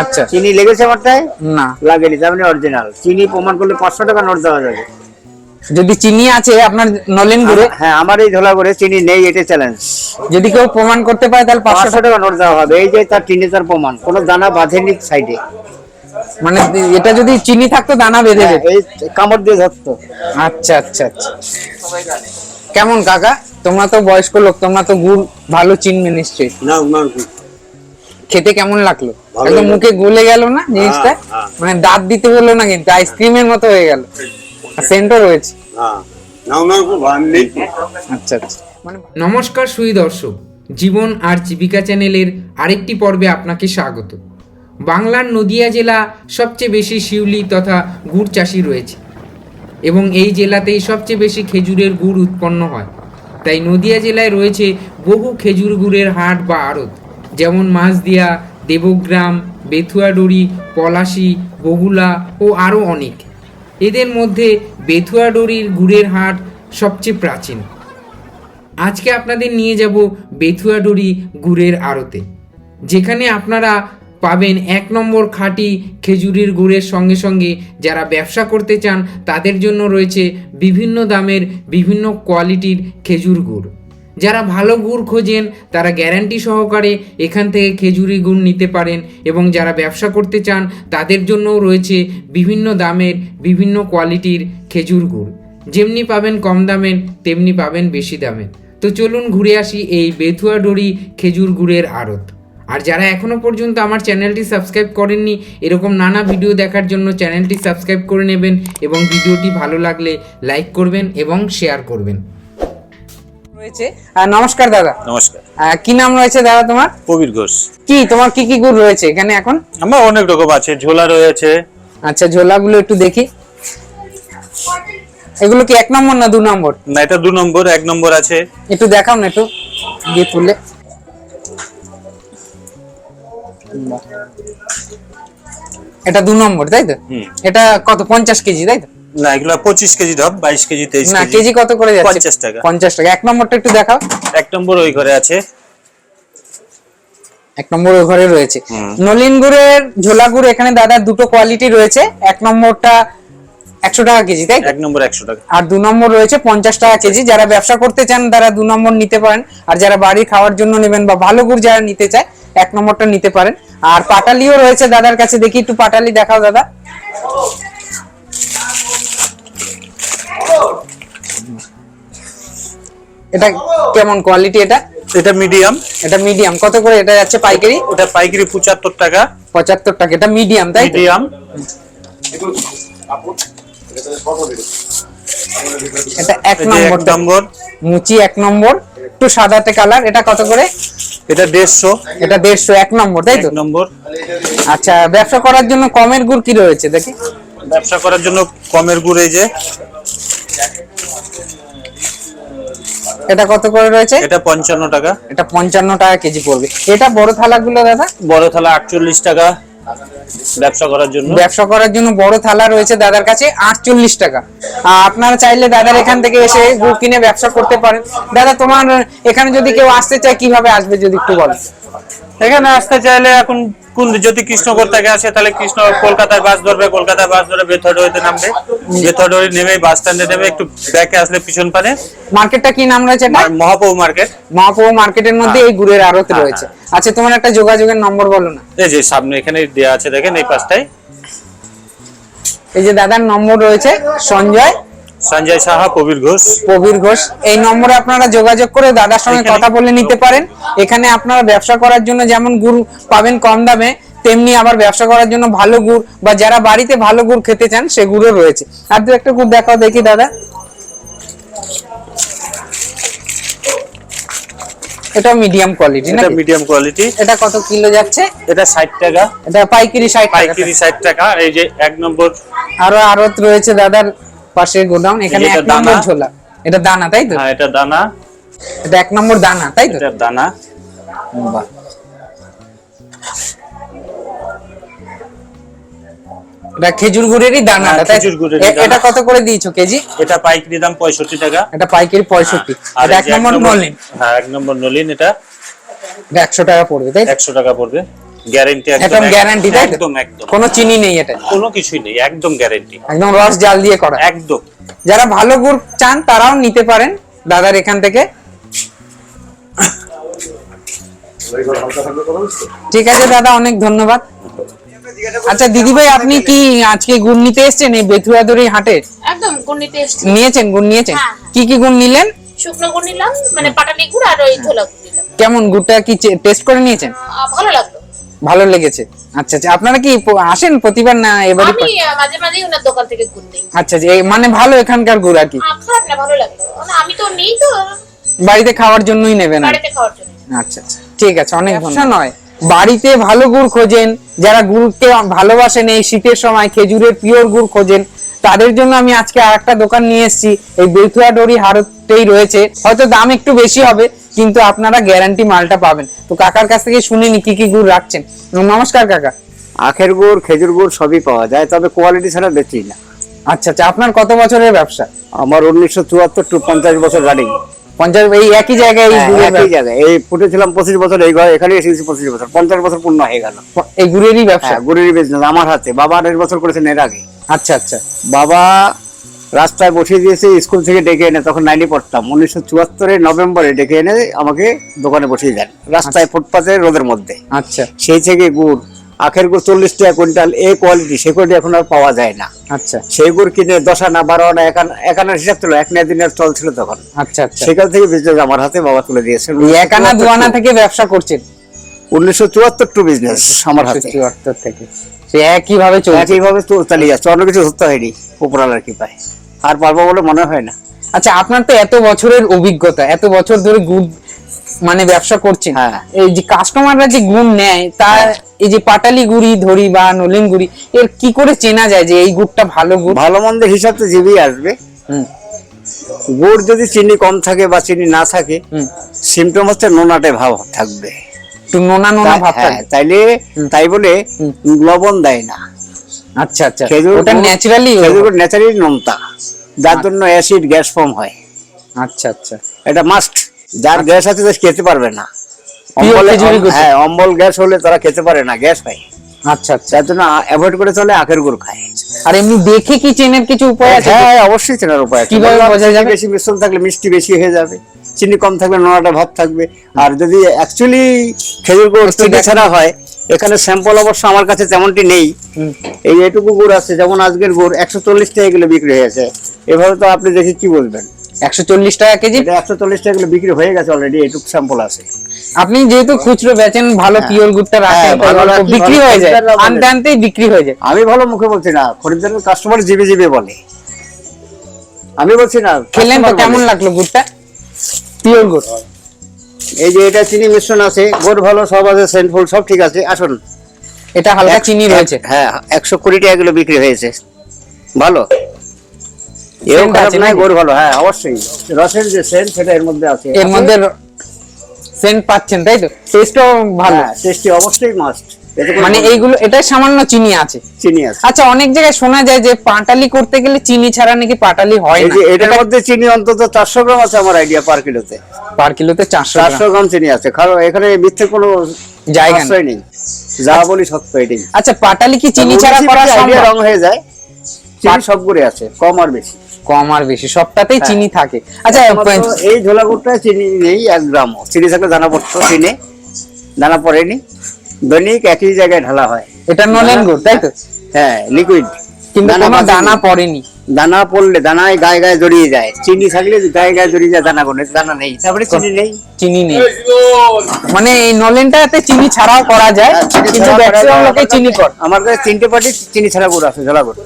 আচ্ছা। চিনি লেগেছে আমারটায় না। লাগেনি তার মানে অরিজিনাল চিনি প্রমাণ করলে পাঁচশো টাকা নোট দেওয়া যাবে। যদি চিনি আছে আপনার নলেন গুড়ে? হ্যাঁ আমার এই ধোলা করে চিনি নেই এটা চ্যালেঞ্জ যদি কেউ প্রমাণ করতে পারে তাহলে পাঁচশো টাকা নোট দেওয়া হবে। এই যে তার চিনি তার প্রমাণ কোনো দানা বাঁধেনি সাইডে মানে এটা যদি চিনি থাকতো দানা বেঁধে যেত। এই কামড় দিয়ে ধরতো। আচ্ছা আচ্ছা আচ্ছা। কেমন কাকা? তোমরা তো বয়স্ক লোক তোমরা তো গুড় ভালো চিনবে নিশ্চয়ই। না না খেতে কেমন লাগল? একদম মুখে গলে গেল না জিনিসটা? হ্যাঁ, হ্যাঁ। মানে দাঁত দিতে বলল না কিন্তু আইসক্রিমের মতো হয়ে গেল। সেন্টও রয়েছে। হ্যাঁ। আচ্ছা আচ্ছা। মানে নমস্কার সুই দর্শক জীবন আর জীবিকা চ্যানেলের আরেকটি পর্বে আপনাকে স্বাগত। বাংলার নদিয়া জেলা সবচেয়ে বেশি শিউলি তথা গুড় চাষি রয়েছে। এবং এই জেলাতেই সবচেয়ে বেশি খেজুরের গুড় উৎপন্ন হয়। তাই নদিয়া জেলায় রয়েছে বহু খেজুর গুড়ের হাট বা আড়ত। যেমন মাছদিয়া, দেবগ্রাম, বেথুয়াডুরি, পলাশি, বগুলা ও আরও অনেক। এদের মধ্যে বেথুয়াডুরির গুড়ের হাট সবচেয়ে প্রাচীন। আজকে আপনাদের নিয়ে যাব বেথুয়াডুরি গুড়ের আড়তে। যেখানে আপনারা পাবেন এক নম্বর খাঁটি খেজুরির গুড়ের সঙ্গে সঙ্গে যারা ব্যবসা করতে চান, তাদের জন্য রয়েছে বিভিন্ন দামের বিভিন্ন কোয়ালিটির খেজুর গুড়। যারা ভালো গুড় খোঁজেন, তারা গ্যারান্টি সহকারে এখান থেকে খেজুরি গুড় নিতে পারেন এবং যারা ব্যবসা করতে চান, তাদের জন্যও রয়েছে বিভিন্ন দামের, বিভিন্ন কোয়ালিটির খেজুর গুড়। যেমনি পাবেন কম দামের, তেমনি পাবেন বেশি দামের। তো চলুন ঘুরে আসি এই বেথুয়াডুরি খেজুর গুড়ের আড়ত। আর যারা এখনও পর্যন্ত আমার চ্যানেলটি সাবস্ক্রাইব করেননি, এরকম নানা ভিডিও দেখার জন্য চ্যানেলটি সাবস্ক্রাইব করে নেবেন এবং ভিডিওটি ভালো লাগলে লাইক করবেন এবং শেয়ার করবেন। রয়েছে। নমস্কার দাদা। নমস্কার। কি নাম রয়েছে দাদা তোমার? ঘোষ। কি তোমার কি কি গুড় রয়েছে এখানে এখন? আমার অনেক রকম আছে ঝোলা রয়েছে। আচ্ছা ঝোলাগুলো একটু দেখি। এগুলো কি এক নম্বর না দু নম্বর? না এটা দু নম্বর এক নম্বর আছে। একটু দেখাও না একটু দিয়ে তুলে। এটা দু নম্বর তাই তো। এটা কত পঞ্চাশ কেজি তাই তো? না এগুলো পঁচিশ কেজি ধর বাইশ কেজি তেইশ না কেজি। কেজি কত করে যাচ্ছে? পঞ্চাশ টাকা। পঞ্চাশ টাকা। এক নম্বরটা একটু দেখাও। এক নম্বর ওই ঘরে আছে। এক নম্বর ওই ঘরে রয়েছে। নলিন গুড়ের ঝোলা গুড় এখানে দাদা দুটো কোয়ালিটি রয়েছে। এক নম্বরটা একশো টাকা কেজি তাই এক নম্বর একশো টাকা। আর দু নম্বর রয়েছে পঞ্চাশ টাকা কেজি। যারা ব্যবসা করতে চান তারা দু নম্বর নিতে পারেন। আর যারা বাড়ি খাওয়ার জন্য নেবেন বা ভালো গুড় যারা নিতে চায় এক নম্বরটা নিতে পারেন। আর পাটালিও রয়েছে দাদার কাছে। দেখি একটু পাটালি দেখাও দাদা। এটা কেমন কোয়ালিটি এটা? এটা মিডিয়াম এটা মিডিয়াম কত করে এটা যাচ্ছে পাইকারি? ওটা পাইকারি পঁচাত্তর টাকা। পঁচাত্তর টাকা। এটা মিডিয়াম তাই মিডিয়াম এটা এক নম্বর। নম্বর। মুচি এক নম্বর। একটু সাদাতে কালার এটা কত করে? এটা দেড়শো। এটা দেড়শো এক নম্বর তাই তো? নম্বর। আচ্ছা ব্যবসা করার জন্য কমের গুড় কি রয়েছে? দেখি। ব্যবসা করার জন্য কমের গুড় এই যে। এটা কত করে রয়েছে? এটা পঞ্চান্ন টাকা। এটা পঞ্চান্ন টাকা কেজি পড়বে। এটা বড় থালাগুলো দাদা? বড় থালা আটচল্লিশ টাকা। ব্যবসা করার জন্য। ব্যবসা করার জন্য বড় থালা রয়েছে দাদার কাছে আটচল্লিশ টাকা। আপনারা চাইলে দাদার এখান থেকে এসে গুড় কিনে ব্যবসা করতে পারেন। দাদা তোমার এখানে যদি কেউ আসতে চায় কীভাবে আসবে যদি একটু বলো এখানে আসতে চাইলে এখন কোন যদি কৃষ্ণগড় থেকে আসে তাহলে কৃষ্ণ কলকাতায় বাস ধরবে কলকাতায় বাস ধরে বেথরডোরিতে নামবে। বেথরডোরি নেমে বাস স্ট্যান্ডে নেমে একটু ব্যাকে আসলে পিছন পানে মার্কেটটা কি নাম রয়েছে এটা মহাপৌ মার্কেট। মহাপ্রভু মার্কেটের মধ্যে এই গুড়ের আড়ত হ্যাঁ, রয়েছে। আচ্ছা তোমার একটা যোগাযোগের নম্বর বলো না। এই যে সামনে এখানে দেওয়া আছে দেখেন এই পাশটায়। এই যে দাদার নম্বর রয়েছে সঞ্জয়। সঞ্জয় সাহা কবির ঘোষ। প্রবীর ঘোষ। এই নম্বরে আপনারা যোগাযোগ করে দাদার সঙ্গে কথা বলে নিতে পারেন। এখানে আপনারা ব্যবসা করার জন্য যেমন গুড় পাবেন কম দামে তেমনি আবার ব্যবসা করার জন্য ভালো গুড় বা যারা বাড়িতে ভালো গুড় খেতে চান সে গুড়ও রয়েছে। আর দু একটা গুড় দেখাও দেখি দাদা। এটা মিডিয়াম কোয়ালিটি না এটা মিডিয়াম কোয়ালিটি এটা কত কিলো যাচ্ছে? এটা ষাট টাকা। এটা পাইকারি ষাট টাকা। পাইকারি ষাট টাকা। এই যে এক নম্বর আরও আড়ত রয়েছে দাদার পাশে গোডাউন এখানে এটা এক নম্বর ঝোলা। এটা দানা তাই তো? হ্যাঁ এটা দানা। এটা এক নম্বর দানা তাই তো? এটা দানা। বাহ। এটা খেজুর গুড়েরই দানা হ্যাঁ, তাই এটা কত করে দিয়েছ কেজি? এটা পাইকারি দাম পঁয়ষট্টি টাকা। এটা পাইকারি পঁয়ষট্টি। আর এক নম্বর নলিন। হ্যাঁ এক নম্বর নলিন এটা। এটা একশো টাকা পড়বে তাই তো? একশো টাকা পড়বে। গ্যারেন্টি একদম গ্যারান্টি? একদম একদম। কোনো চিনি নেই এটা। কোনো কিছুই নেই একদম গ্যারেন্টি একদম রস জাল দিয়ে করা। একদম। যারা ভালো গুড় চান তারাও নিতে পারেন দাদার এখান থেকে। ঠিক আছে দাদা অনেক ধন্যবাদ। আচ্ছা দিদি ভাই আপনি কি আজকে গুড় নিতে এসেছেন এই বেথুয়াদুরি হাটে? একদম গুড় নিতে এসছি। নিয়েছেন গুড় নিয়েছেন? হ্যাঁ, হ্যাঁ। কি কি গুড় নিলেন? শুকনো গুড় নিলাম মানে পাটালি গুড় আর ওই ধোলা গুড় নিলাম। কেমন গুড়টা কি টেস্ট করে নিয়েছেন? ভালো লাগল। ভালো লেগেছে। আচ্ছা আচ্ছা আপনারা কি আসেন প্রতিবার না এবারে আমি মাঝে মাঝে ওনার দোকান থেকে গুড় নিই। আচ্ছা আচ্ছা এই মানে ভালো এখানকার গুড় আর কি। খারাপ না ভালো লাগল মানে আমি তো নেই তো। বাড়িতে খাওয়ার জন্যই নেবেন বাড়িতে খাওয়ার জন্য আচ্ছা আচ্ছা ঠিক আছে অনেক ব্যবসা নয়। বাড়িতে ভালো গুড় খোঁজেন যারা গুড়কে ভালোবাসেন এই শীতের সময় খেজুরের পিওর গুড় খোঁজেন তাদের জন্য আমি আজকে আর একটা দোকান নিয়ে এসেছি। এই বেথুয়া ডরি হারতেই রয়েছে। হয়তো দাম একটু বেশি হবে কিন্তু আপনারা গ্যারান্টি মালটা পাবেন। তো কাকার কাছ থেকে শুনে নি কি কি গুড় রাখছেন। নমস্কার কাকা। আখের গুড় খেজুর গুড় সবই পাওয়া যায় তবে কোয়ালিটি ছাড়া বেচি না। আচ্ছা আচ্ছা আপনার কত বছরের ব্যবসা? আমার উনিশশো চুয়াত্তর টু পঞ্চাশ বছর রানিং পঞ্চাশ এই একই জায়গায় এই গুড়ের একই জায়গায়। এই ফুটেছিলাম পঁচিশ বছর এই ঘরে এখানে এসেছি পঁচিশ বছর। পঞ্চাশ বছর পূর্ণ হয়ে গেল। এই গুড়েরই ব্যবসা? হ্যাঁ গুড়ের বিজনেস আমার হাতে। বাবা আড়াই বছর করেছেন এর আগে। আচ্ছা আচ্ছা। বাবা রাস্তায় বসিয়ে দিয়েছে স্কুল থেকে ডেকে এনে তখন নাইনে পড়তাম। উনিশশো চুয়াত্তরে নভেম্বরে ডেকে এনে আমাকে দোকানে বসিয়ে দেন রাস্তায় ফুটপাতে রোদের মধ্যে। আচ্ছা। সেই থেকে গুড় আখের গুড় চল্লিশ টাকা কুইন্টাল এ কোয়ালিটি সে কোয়ালিটি এখন আর পাওয়া যায় না। আচ্ছা। সেই গুড় কিনে দশ আনা বারো আনা এক একানার হিসাব ছিল এক নেয় দিনের চল ছিল তখন। আচ্ছা আচ্ছা। সেখান থেকে বিজনেস আমার হাতে বাবা তুলে দিয়েছে। এক আনা দু আনা থেকে ব্যবসা করছেন? উনিশশো চুয়াত্তর টু বিজনেস আমার হাতে। চুয়াত্তর থেকে। সে একই ভাবে চলছে। একইভাবে তো চালিয়ে যাচ্ছে অন্য কিছু ধরতে হয়নি উপরালার কি আর পারব বলে মনে হয় না। আচ্ছা আপনার তো এত বছরের অভিজ্ঞতা এত বছর ধরে গুড় মানে ব্যবসা করছেন। হ্যাঁ। এই যে কাস্টমাররা যে গুড় নেয় তার এই যে পাটালি গুড়ি ধরি বা নলেন গুড়ি এর কি করে চেনা যায় যে এই গুড়টা ভালো গুড়? ভালো মন্দের হিসাব তো জিবি আসবে। হুম, গুড় যদি চিনি কম থাকে বা চিনি না থাকে। সিমটম হচ্ছে নোনাটে ভাব থাকবে। একটু নোনা নোনা ভাব হ্যাঁ, থাকে তাইলে তাই বলে লবণ দেয় না। আচ্ছা আচ্ছা। খেজুর ওটা ন্যাচারালি খেজুর ন্যাচারালি নোনতা। যার জন্য অ্যাসিড গ্যাস ফর্ম হয়। আচ্ছা আচ্ছা। এটা মাস্ট যার গ্যাস আছে সে খেতে পারবে না। হ্যাঁ অম্বল গ্যাস হলে তারা খেতে পারে না গ্যাস হয়। আচ্ছা আচ্ছা। যার জন্য অ্যাভয়েড করে চলে আখের গুড় খায়। আর এমনি দেখে কি চেনের কিছু উপায় আছে? হ্যাঁ অবশ্যই চেনার উপায় আছে। কীভাবে বোঝা যাবে? বেশি মিশ্রণ থাকলে মিষ্টি বেশি হয়ে যাবে। চিনি কম থাকলে নোনাটা ভাব থাকবে। আর যদি অ্যাকচুয়ালি খেজুর গুড় চিনি ছাড়া হয় এখানে স্যাম্পল অবশ্য আমার কাছে তেমনটি নেই। এই এটুকু গুড় আছে যেমন আজকের গুড় একশো চল্লিশ টাকা কিলো বিক্রি হয়েছে। এভাবে তো আপনি দেখে কি বলবেন? একশো চল্লিশ টাকা কেজি? একশো চল্লিশ টাকা কিলো বিক্রি হয়ে গেছে অলরেডি এটুকু স্যাম্পল আছে। আপনি যেহেতু খুচরো বেচেন ভালো পিওর গুড়টা রাখেন হ্যাঁ, তাই ভালো অল্প রাখি, বিক্রি হয়ে যায় আনতে আনতেই বিক্রি হয়ে যায়। আমি ভালো মুখে বলছি না খরিদ্দারের কাস্টমার জিবে জিবে বলে। আমি বলছি না খেলেন তো কেমন লাগল গুড়টা? পিওর গুড় এই যে এটা চিনি মিশ্রণ আছে গুড় ভালো সব আছে সেন্ট ফুল সব ঠিক আছে। আসুন। এটা হালকা চিনি রয়েছে। হ্যাঁ একশো কুড়ি টাকা কিলো বিক্রি হয়েছে। ভালো? এও খারাপ নাকি? গুড় ভালো হ্যাঁ অবশ্যই। রসের যে সেন্ট সেটা এর মধ্যে আছে। এর মধ্যে সেন্ট পাচ্ছেন তাই তো? টেস্টও ভালো। হ্যাঁ টেস্টি অবশ্যই মাস্ট মানে এইগুলো এটা সামান্য চিনি আছে। চিনি আছে। আচ্ছা অনেক জায়গায় শোনা যায় যে পাটালি করতে গেলে চিনি ছাড়া নাকি পাটালি হয় না? যে এটার মধ্যে চিনি অন্তত চারশো গ্রাম আছে আমার আইডিয়া পার কিলোতে পার কিলোতে চারশো চারশো গ্রাম চিনি আছে। কারণ এখানে মিথ্যে কোনো জায়গা নেই। যা বলি সত্য এটাই। আচ্ছা পাটালি কি চিনি ছাড়া করা আইডিয়া সম্ভব? রং হয়ে যায়। চিনি সব করে আছে কম আর বেশি। কম আর বেশি সবটাতেই হ্যাঁ। চিনি থাকে। আচ্ছা এই ঝোলা গুড়টায় চিনি নেই এক গ্রামও। চিনি থাকলে দানা পড়তো চিনি। দানা পড়েনি। দৈনিক একই জায়গায় ঢালা হয়। এটা নলেন গুড় তাই তো? হ্যাঁ লিকুইড কিন্তু কোনো দানা পড়েনি। দানা পড়লে দানায় গায়ে গায়ে জড়িয়ে যায়। চিনি থাকলে গায়ে গায়ে জড়িয়ে যায় দানা কোনো দানা নেই। তারপরে চিনি নেই। চিনি নেই। মানে এই নলেনটাতে চিনি ছাড়াও করা যায় হ্যাঁ, কিন্তু ম্যাক্সিমাম লোকে চিনি করে আমার কাছে তিনটে পাটি চিনি ছাড়া গুড় আছে ঝোলা গুড়।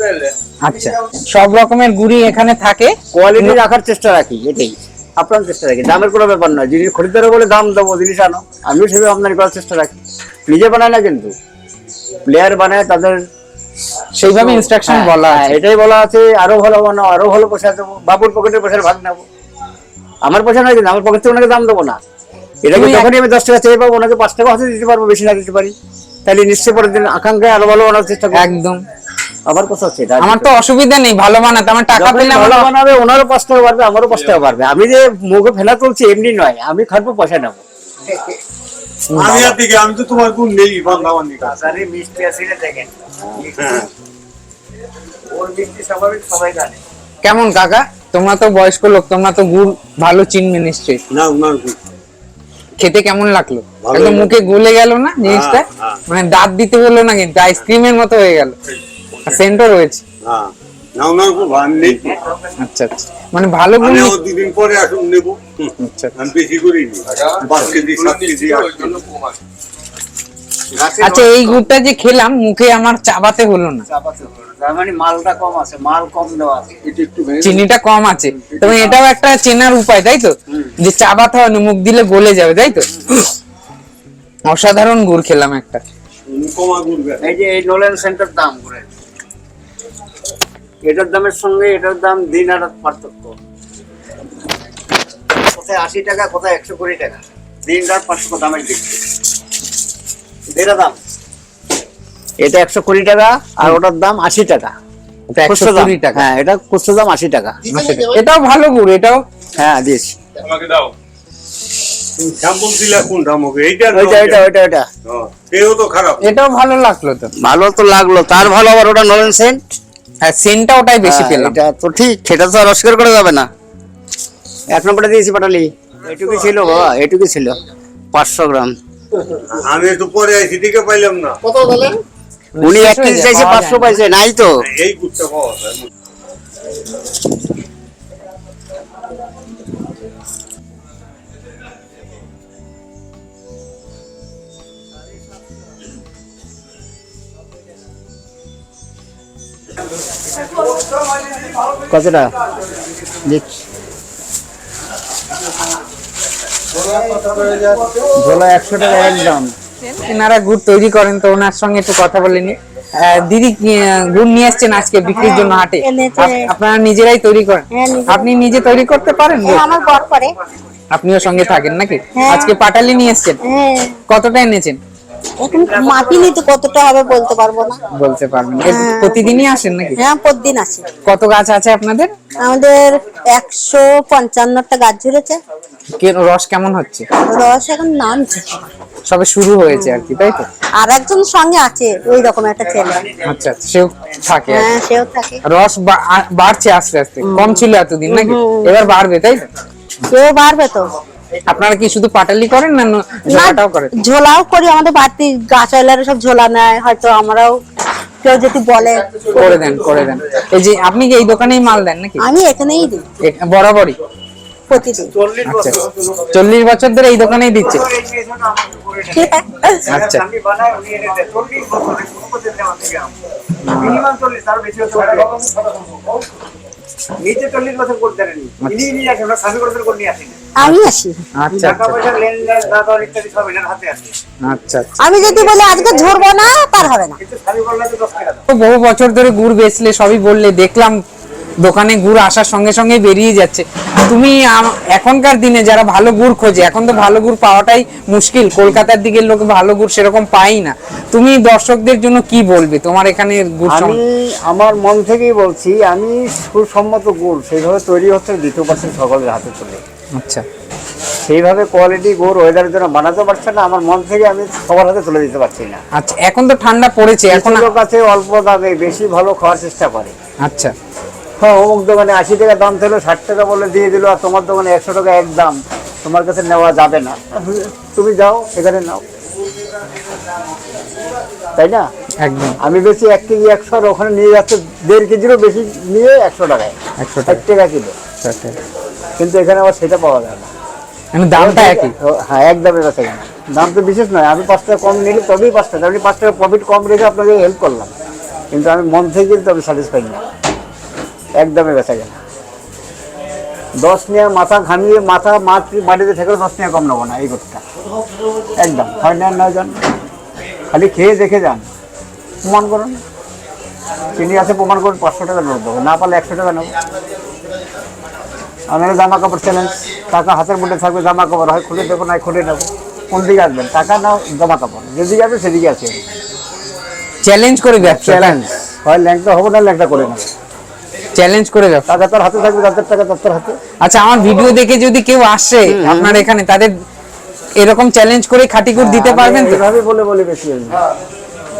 আচ্ছা সব রকমের গুড়ি এখানে থাকে। কোয়ালিটি রাখার চেষ্টা রাখি এটাই। আপনার চেষ্টা রাখি। দামের কোনো ব্যাপার নয়। জিনিস খরিদ্দারও বলে দাম দেবো জিনিস আনো। আমিও সেভাবে আমদানি করার চেষ্টা রাখি। নিজে বানায় না কিন্তু। প্লেয়ার বানায় তাদের সেইভাবে ইনস্ট্রাকশন হ্যাঁ, বলা হ্যাঁ, আছে। এটাই বলা আছে আরও ভালো বানাও আরও ভালো পয়সা দেবো বাবুর পকেটের পয়সার ভাগ নেব। আমার পয়সা নয় কিন্তু আমার পকেট থেকে ওনাকে দাম দেবো না। তুমি এক- যখনই আমি দশ টাকা চেয়ে পাবো ওনাকে পাঁচ টাকা হয়তো দিতে পারব বেশি না দিতে পারি। তাহলে নিশ্চয়ই পরের দিন আকাঙ্ক্ষায় আরও ভালো বানার চেষ্টা করব। একদম। আমার কথা হচ্ছে এটা আমার তো অসুবিধা নেই ভালো বানাতে। আমার টাকা পেলে ভালো বানাবে ওনারও পাঁচ টাকা পারবে আমারও পাঁচ টাকা পারবে আমি যে মুখে ফেলা তুলছি এমনি নয় আমি খাটবো পয়সা নেব। আমি আর দিকে আমি তো তোমার গুণ নেই মিষ্টি আছে না দেখেন। হ্যাঁ। ওর মিষ্টি স্বাভাবিক সবাই জানে। কেমন কাকা? তোমরা তো বয়স্ক লোক তোমরা তো গুড় ভালো চিনবে নিশ্চয়ই। না উনার গুণ খেতে কেমন লাগল? একদম মুখে গলে গেল না জিনিসটা? হ্যাঁ। মানে দাঁত দিতে বলল না কিন্তু আইসক্রিমের মতো হয়ে গেল। সেন্টও রয়েছে। হ্যাঁ। মানে ভালো দুদিন পরে আসুন নেব। আচ্ছা এই গুড়টা যে খেলাম মুখে আমার চাবাতে হলো না চিনিটা কম আছে তবে এটাও একটা চেনার উপায় তাই তো যে চাবাতে হয় মুখ দিলে গলে যাবে তাই তো অসাধারণ গুড় খেলাম একটা। এই যে এই নোলেন সেন্টার দাম করে এটার দামের সঙ্গে এটার দাম দিন আর পার্থক্য। কোথায় আশি টাকা কোথায় একশো কুড়ি টাকা? দিন রাত পার্থক্য দামের দিক। এটা দাম? এটা একশো কুড়ি টাকা আর ওটার দাম আশি টাকা। হ্যাঁ এটা খুচরো দাম আশি এটাও ভালো গুড় এটাও হ্যাঁ আমাকে দাও। তো খারাপ। এটাও ভালো লাগল তো। ভালো তো লাগল তার ভালো আবার ওটা নোলেন সেন্ট। হ্যাঁ সেন্টটা ওটাই বেশি পেলাম। এটা তো ঠিক। সেটা তো আর অস্বীকার করা যাবে না। এক নম্বরে দিয়েছি পাটালি। এটুকু ছিল বাবা এটুকু ছিল। পাঁচশো গ্রাম। আমি একটু পরে আইছি দিকে পাইলাম না। উনি শেষ এক কেজি চাইছে পাঁচশো পাইছে নাই তো? এই পাওয়া যায়। কতটা দিচ্ছি ঝোলা একশো টাকা একদম এনারা গুড় তৈরি করেন তো ওনার সঙ্গে একটু কথা বলে নি। আহ, দিদি গুড় নিয়ে এসছেন আজকে বিক্রির জন্য হাটে। আপনারা নিজেরাই তৈরি করেন। হ্যাঁ, আপনি নিজে তৈরি করতে পারেন হ্যাঁ, আমার বর করে আপনিও সঙ্গে থাকেন নাকি? হ্যাঁ। আজকে পাটালি নিয়ে এসছেন। হ্যাঁ। কতটা এনেছেন? এখন মাপিনি তো কতটা হবে বলতে পারব না। বলতে পারবেন হ্যাঁ। প্রতিদিনই আসেন নাকি? হ্যাঁ প্রতিদিন আসি। কত গাছ আছে আপনাদের? আমাদের একশো পঞ্চান্নটা গাছ ঝুলেছে। রস কেমন হচ্ছে? রস এখন নামছে। সবে শুরু হয়েছে আর কি তাই তো? আর একজন সঙ্গে আছে ওই রকম একটা ছেলে। আচ্ছা আচ্ছা, সেও থাকে হ্যাঁ সেও থাকে। রস বাড়ছে আস্তে আস্তে। কম ছিল এতদিন নাকি? এবার বাড়বে তাই তো? সেও বাড়বে তো। আপনারা কি শুধু পাটালি করেন না ন- ঝোলাটাও করেন? ঝোলাও করি আমাদের বাড়তি গাছ ওয়ালারা সব ঝোলা নেয় হয়তো আমরাও কেউ যদি বলে। করে দেন করে দেন। এই যে আপনি কি এই দোকানেই মাল দেন নাকি? আমি এখানেই দিই। বরাবরই? প্রতিদিন। আচ্ছা চল্লিশ বছর ধরে এই দোকানেই দিচ্ছে? আচ্ছা। নিচে চল্লিশ আমি আসি। আচ্ছা টাকা আচ্ছা। আচ্ছা আমি যদি বলি আজকে ঝরবো না তার হবে না। বহু বছর ধরে গুড় বেচলে সবই বললে দেখলাম দোকানে গুড় আসার সঙ্গে সঙ্গে বেরিয়ে যাচ্ছে। তুমি এখনকার দিনে যারা ভালো গুড় খোঁজে এখন তো ভালো গুড় পাওয়াটাই মুশকিল কলকাতার দিকের লোক ভালো গুড় সেরকম পাই না। তুমি দর্শকদের জন্য কি বলবে? তোমার এখানে গুড় আমি আমার মন থেকেই বলছি আমি সুসম্মত গুড় সেইভাবে তৈরি হচ্ছে দ্বিতীয় পার্সেন্ট সকলের হাতে চলে আচ্ছা। সেইভাবে কোয়ালিটি গুড় ওয়েদারের জন্য বানাতে পারছে না আমার মন থেকে আমি সবার হাতে তুলে দিতে পারছি না। আচ্ছা এখন তো ঠান্ডা পড়েছে এখন কিছু লোক আছে অল্প দামে বেশি ভালো খাওয়ার চেষ্টা করে। আচ্ছা। হ্যাঁ অমুক দোকানে আশি টাকা দাম ছিল ষাট টাকা বলে দিয়ে দিল আর তোমার দোকানে একশো টাকা এক দাম। তোমার কাছে নেওয়া যাবে না। তুমি যাও এখানে নাও। তাই না? একদম। আমি বেশি এক কেজি একশো আর ওখানে নিয়ে যাচ্ছে দেড় কেজিরও বেশি নিয়ে একশো টাকায়। একশো ষাট টাকা কিলো। কিন্তু এখানে আবার সেটা পাওয়া যায় না। মানে দামটা একই। হ্যাঁ এক দামে বেচা কেনা দাম তো বিশেষ নয় আমি পাঁচ টাকা কম নিলে তবেই পাঁচ টাকা। আমি পাঁচ টাকা প্রফিট কম রেখে আপনাকে হেল্প করলাম। কিন্তু আমি মন থেকে কিন্তু আমি স্যাটিসফাই না। এক দামে বেচা কেনা। দশ নিয়ে মাথা ঘামিয়ে মাথা মাছ মাটিতে থেকেও দশ নিয়ে কম নেব না এই গোটটা একদম। হয় না নয় যান খালি খেয়ে দেখে যান। প্রমাণ করুন। চিনি আছে প্রমাণ করুন পাঁচশো টাকা নোট দেবো। না পারলে একশো টাকা নেব। আমাদের জামা কাপড় চ্যালেঞ্জ টাকা হাতের মধ্যে থাকবে জামা কাপড় হয় খুলে দেবো না খুলে নেব। কোন দিকে আসবেন? টাকা নাও জামা কাপড় যেদিকে আসবে সেদিকে আছে চ্যালেঞ্জ করে চ্যালেঞ্জ হয় ল্যাংটা হব না ল্যাংটা করে নেব। চ্যালেঞ্জ করে ব্যবসা টাকা তার হাতে থাকবে তাদের টাকা তার হাতে। আচ্ছা আমার ভিডিও দেখে যদি কেউ আসে আপনার এখানে তাদের এরকম চ্যালেঞ্জ করে খাঁটি গুড় দিতে পারবেন তো? এইভাবে বলে বলে বেশি আমি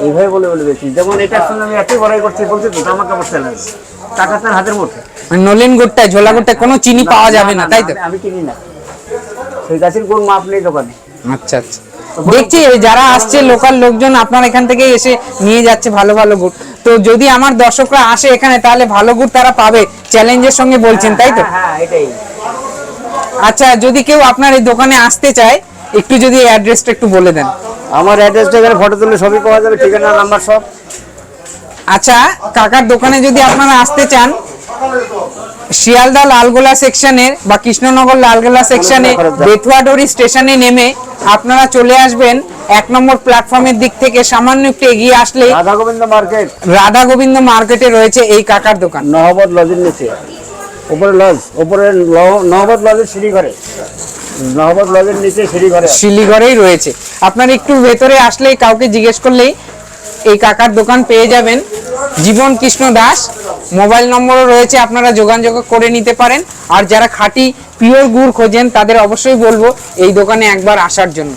এইভাবে বলে বলে বেশি। যেমন এটার সঙ্গে আমি একই বড়াই করছি বলছি তো জামা কাপড় চ্যালেঞ্জ টাকা তার হাতের মধ্যে। মানে নলেন গুড়টায় ঝোলা গুড়টায় কোনো চিনি পাওয়া যাবে না তাই তো? আমি- কিনি না। সেই গাছের কোন মাপ নেই দোকানে। আচ্ছা আচ্ছা। দেখছি যারা আসছে লোকাল লোকজন আপনার এখান থেকে এসে নিয়ে যাচ্ছে ভালো ভালো গুড়। তো যদি আমার দর্শকরা আসে এখানে তাহলে ভালো গুড় তারা পাবে। চ্যালেঞ্জের সঙ্গে বলছেন তাই তো? হ্যাঁ, হ্যাঁ এটাই। আচ্ছা যদি কেউ আপনার এই দোকানে আসতে চায় একটু যদি অ্যাড্রেসটা একটু বলে দেন। আমার অ্যাড্রেসটা এখানে ফটো তুলে সবই পাওয়া যাবে ঠিকানা নাম্বার সব। আচ্ছা কাকার দোকানে যদি আপনারা আসতে চান শিয়ালদা লালগোলা সেকশনের বা কৃষ্ণনগর লালগোলা সেকশনে বেথুয়াডোরি স্টেশনে নেমে আপনারা চলে আসবেন এক নম্বর প্ল্যাটফর্মের দিক থেকে। সামান্য একটু এগিয়ে আসলে রাধা গোবিন্দ মার্কেট। রাধা গোবিন্দ মার্কেটে রয়েছে এই কাকার দোকান। নহবত লজের নিচে। উপরে লজ উপরে নহবত লজের সিঁড়ি ঘরে নহবত লজের নিচে সিঁড়ি ঘরে আছে। শিলিগড়েই রয়েছে। আপনার একটু ভেতরে আসলেই কাউকে জিজ্ঞেস করলেই এই কাকার দোকান পেয়ে যাবেন। জীবন কৃষ্ণ দাস, মোবাইল নম্বরও রয়েছে, আপনারা যোগাযোগ করে নিতে পারেন। আর যারা খাঁটি, পিওর গুড় খোঁজেন, তাদের অবশ্যই বলব, এই দোকানে একবার আসার জন্য।